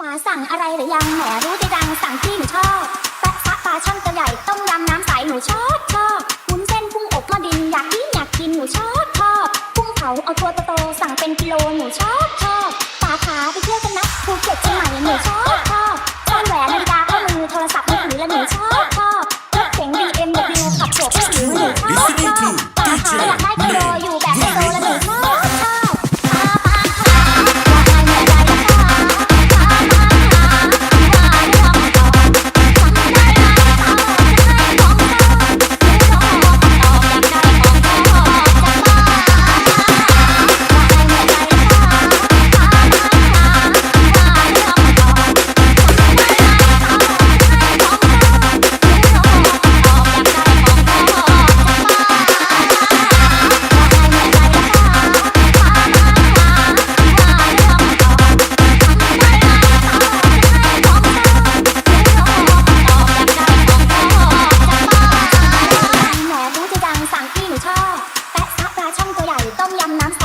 ป๋าสั่งอะไรหรือยังแหมรู้ใจดังสั่งที่หนูชอบแปะซะปลาช่อนตัวใหญ่ต้มยำน้ำใสหนูชอบชอบวุ้นเส้นพุ้งอบหม้อดินอยากกินอยากกินหนูชอบชอบกุ้งเผาเอาตัวโตๆสั่งเป็นกิโลหนูชอบชอบป๋าขาไปเที่ยวกันนะภูเก็ตเชียงใหม่หนูชอบชอบช่อนแหวนนาฬิกาข้อมือโทรศัพท์มือถือและหนูชอบ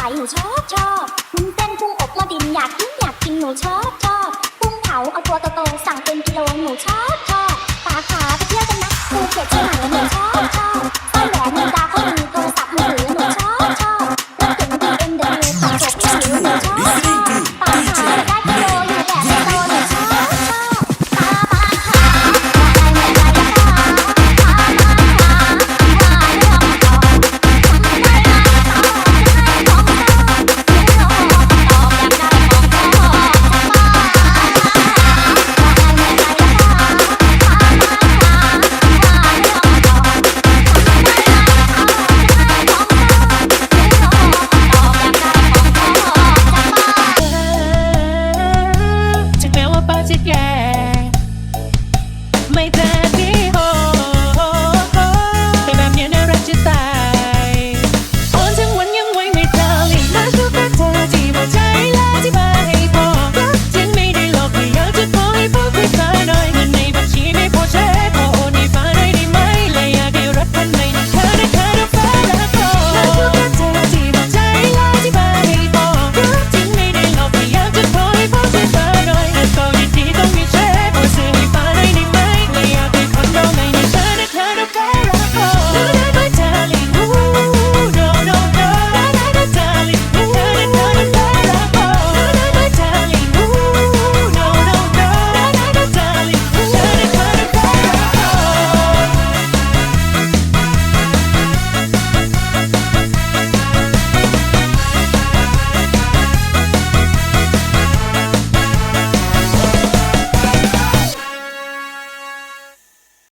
ส่หนูชอบชอบมุ้นเต้นกุ้งอบมาดินอยากกินอยากกินหนูชอบชอบกุ้งเผาเอาตัวโตๆสั่งเป็นกิโลหนูชอบชอบปาขาไปเที่ยวกันนะภูเก็ตชี่ไหนหนูชอบชอบสร้อแหวนนิดาเข้อมีโทรศัพท์มือถือหนูชอบชอบรถเก๋งดีเอ็นเดบิวต์ตัดผมหนูชอบชอบ